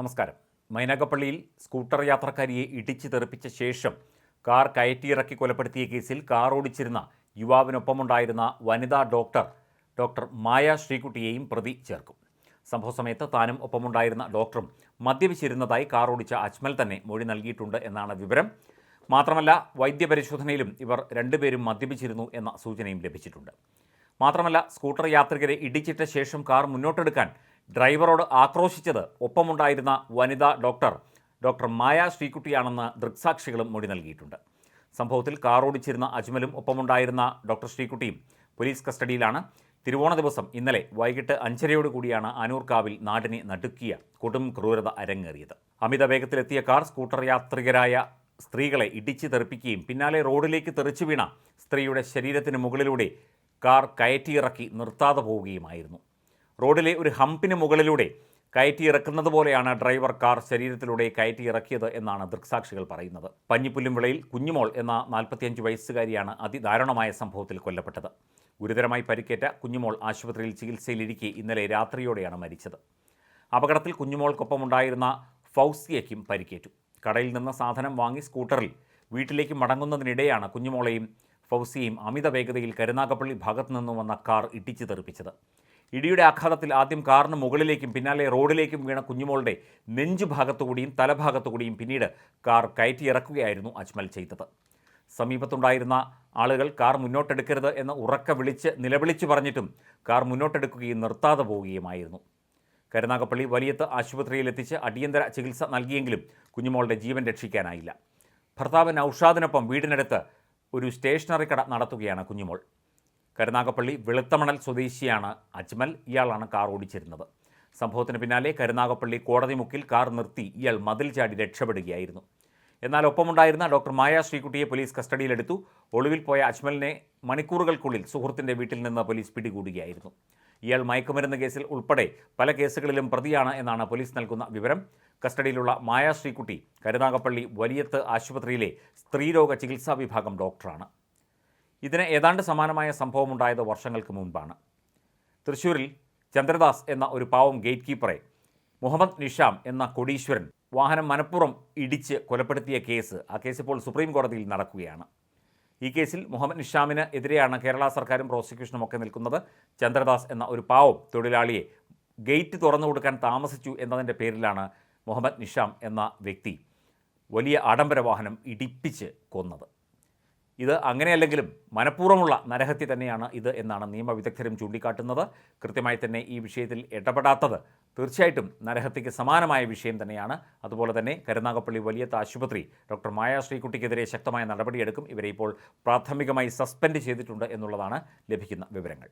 നമസ്കാരം. മൈനാഗപ്പള്ളിയിൽ സ്കൂട്ടർ യാത്രക്കാരിയെ ഇടിച്ചു തെറിപ്പിച്ച ശേഷം കാർ കയറ്റിയിറക്കി കൊലപ്പെടുത്തിയ കേസിൽ കാർ ഓടിച്ചിരുന്ന യുവാവിനൊപ്പമുണ്ടായിരുന്ന വനിതാ ഡോക്ടർ ഡോക്ടർ മായ ശ്രീകുട്ടിയെയും പ്രതി ചേർക്കും. സംഭവ സമയത്ത് താനും ഒപ്പമുണ്ടായിരുന്ന ഡോക്ടറും മദ്യപിച്ചിരുന്നതായി കാർ ഓടിച്ച അജ്മൽ തന്നെ മൊഴി നൽകിയിട്ടുണ്ട് എന്നാണ് വിവരം. മാത്രമല്ല വൈദ്യപരിശോധനയിലും ഇവർ രണ്ടുപേരും മദ്യപിച്ചിരുന്നു എന്ന സൂചനയും ലഭിച്ചിട്ടുണ്ട്. മാത്രമല്ല സ്കൂട്ടർ യാത്രികരെ ഇടിച്ചിട്ട ശേഷം കാർ മുന്നോട്ടെടുക്കാൻ ഡ്രൈവറോട് ആക്രോശിച്ചത് ഒപ്പമുണ്ടായിരുന്ന വനിതാ ഡോക്ടർ ഡോക്ടർ മായ ശ്രീകുട്ടിയാണെന്ന് ദൃക്സാക്ഷികളും മൊഴി നൽകിയിട്ടുണ്ട്. സംഭവത്തിൽ കാർ ഓടിച്ചിരുന്ന അജ്മലും ഒപ്പമുണ്ടായിരുന്ന ഡോക്ടർ ശ്രീകുട്ടിയും പോലീസ് കസ്റ്റഡിയിലാണ്. തിരുവോണ ദിവസം ഇന്നലെ വൈകിട്ട് അഞ്ചരയോട് കൂടിയാണ് അനൂർക്കാവിൽ നാടിനെ നടുക്കിയ കൊടും ക്രൂരത അരങ്ങേറിയത്. അമിത വേഗത്തിലെത്തിയ കാർ സ്കൂട്ടർ യാത്രികരായ സ്ത്രീകളെ ഇടിച്ചു തെറിപ്പിക്കുകയും പിന്നാലെ റോഡിലേക്ക് തെറിച്ചു വീണ സ്ത്രീയുടെ ശരീരത്തിന് മുകളിലൂടെ കാർ കയറ്റിയിറക്കി നിർത്താതെ പോവുകയുമായിരുന്നു. റോഡിലെ ഒരു ഹമ്പിന് മുകളിലൂടെ കയറ്റിയിറക്കുന്നത് പോലെയാണ് ഡ്രൈവർ കാർ ശരീരത്തിലൂടെ കയറ്റിയിറക്കിയത് എന്നാണ് ദൃക്സാക്ഷികൾ പറയുന്നത്. പഞ്ഞിപ്പുല്ലും വിളയിൽ കുഞ്ഞുമോൾ എന്ന നാൽപ്പത്തിയഞ്ച് വയസ്സുകാരിയാണ് അതിദാരുണമായ സംഭവത്തിൽ കൊല്ലപ്പെട്ടത്. ഗുരുതരമായി പരിക്കേറ്റ കുഞ്ഞുമോൾ ആശുപത്രിയിൽ ചികിത്സയിലിരിക്കെ ഇന്നലെ രാത്രിയോടെയാണ് മരിച്ചത്. അപകടത്തിൽ കുഞ്ഞുമോൾക്കൊപ്പമുണ്ടായിരുന്ന ഫൗസിയയ്ക്കും പരിക്കേറ്റു. കടയിൽ നിന്ന് സാധനം വാങ്ങി സ്കൂട്ടറിൽ വീട്ടിലേക്ക് മടങ്ങുന്നതിനിടെയാണ് കുഞ്ഞുമോളെയും ഫൗസിയെയും അമിത വേഗതയിൽ കരുനാഗപ്പള്ളി ഭാഗത്തു നിന്നും വന്ന കാർ ഇടിച്ചു തെറിപ്പിച്ചത്. ഇടിയുടെ ആഘാതത്തിൽ ആദ്യം കാറിന് മുകളിലേക്കും പിന്നാലെ റോഡിലേക്കും വീണ കുഞ്ഞുമോളുടെ നെഞ്ചു ഭാഗത്തുകൂടിയും തലഭാഗത്തുകൂടിയും പിന്നീട് കാർ കയറ്റിയിറക്കുകയായിരുന്നു അജ്മൽ ചെയ്തത്. സമീപത്തുണ്ടായിരുന്ന ആളുകൾ കാർ മുന്നോട്ടെടുക്കരുത് എന്ന് ഉറക്ക വിളിച്ച് നിലവിളിച്ചു പറഞ്ഞിട്ടും കാർ മുന്നോട്ടെടുക്കുകയും നിർത്താതെ പോവുകയുമായിരുന്നു. കരുനാഗപ്പള്ളി വലിയത്ത് ആശുപത്രിയിൽ എത്തിച്ച് അടിയന്തര ചികിത്സ നൽകിയെങ്കിലും കുഞ്ഞുമോളുടെ ജീവൻ രക്ഷിക്കാനായില്ല. ഭർത്താവ് നൌഷാദിനൊപ്പം വീടിനടുത്ത് ഒരു സ്റ്റേഷനറി കട നടത്തുകയാണ് കുഞ്ഞുമോൾ. കരുനാഗപ്പള്ളി വെളുത്തമണൽ സ്വദേശിയാണ് അജ്മൽ. ഇയാളാണ് കാർ ഓടിച്ചിരുന്നത്. സംഭവത്തിന് പിന്നാലെ കരുനാഗപ്പള്ളി കോടതി മുക്കിൽ കാർ നിർത്തി. ഇയാൾ മതിൽ ചാടി രക്ഷപ്പെടുകയായിരുന്നു. എന്നാൽ ഒപ്പമുണ്ടായിരുന്ന ഡോക്ടർ മായ ശ്രീകുട്ടിയെ പോലീസ് കസ്റ്റഡിയിലെടുത്തു. ഒളിവിൽ പോയ അജ്മലിനെ മണിക്കൂറുകൾക്കുള്ളിൽ സുഹൃത്തിന്റെ വീട്ടിൽ നിന്ന് പോലീസ് പിടികൂടുകയായിരുന്നു. ഇയാൾ മയക്കുമരുന്ന് കേസിൽ ഉൾപ്പെടെ പല കേസുകളിലും പ്രതിയാണ് എന്നാണ് പോലീസ് നൽകുന്ന വിവരം. കസ്റ്റഡിയിലുള്ള മായ ശ്രീകുട്ടി കരുനാഗപ്പള്ളി വലിയത്ത് ആശുപത്രിയിലെ സ്ത്രീരോഗ ചികിത്സാ വിഭാഗം ഡോക്ടറാണ്. ഇതിന് ഏതാണ്ട് സമാനമായ സംഭവമുണ്ടായത് വർഷങ്ങൾക്ക് മുൻപാണ്. തൃശ്ശൂരിൽ ചന്ദ്രദാസ് എന്ന ഒരു പാവം ഗേറ്റ് കീപ്പറെ മുഹമ്മദ് നിഷാം എന്ന കൊടീശ്വരൻ വാഹനം മനഃപൂർവം ഇടിച്ച് കൊലപ്പെടുത്തിയ കേസ് ആ കേസ് ഇപ്പോൾ സുപ്രീം കോടതിയിൽ നടക്കുകയാണ്. ഈ കേസിൽ മുഹമ്മദ് നിഷാമിന് എതിരെയാണ് കേരള സർക്കാരും പ്രോസിക്യൂഷനും ഒക്കെ നിൽക്കുന്നത്. ചന്ദ്രദാസ് എന്ന ഒരു പാവം തൊഴിലാളിയെ ഗേറ്റ് തുറന്നു കൊടുക്കാൻ താമസിച്ചു എന്നതിന്റെ പേരിലാണ് മുഹമ്മദ് നിഷാം എന്ന വ്യക്തി വലിയ ആഡംബര വാഹനം ഇടിപ്പിച്ച് കൊന്നത്. ഇത് അങ്ങനെയല്ലെങ്കിലും മനഃപൂർവമുള്ള നരഹത്യ തന്നെയാണ് ഇത് എന്നാണ് നിയമവിദഗ്ധരും ചൂണ്ടിക്കാട്ടുന്നത്. കൃത്യമായി തന്നെ ഈ വിഷയത്തിൽ ഇടപെടാത്തത് തീർച്ചയായിട്ടും നരഹത്യയ്ക്ക് സമാനമായ വിഷയം തന്നെയാണ്. അതുപോലെ തന്നെ കരുനാഗപ്പള്ളി വലിയത്ത് ആശുപത്രി ഡോക്ടർ മായ ശ്രീകുട്ടിക്കെതിരെ ശക്തമായ നടപടിയെടുക്കും. ഇവരെ ഇപ്പോൾ പ്രാഥമികമായി സസ്പെൻഡ് ചെയ്തിട്ടുണ്ട് എന്നുള്ളതാണ് ലഭിക്കുന്ന വിവരങ്ങൾ.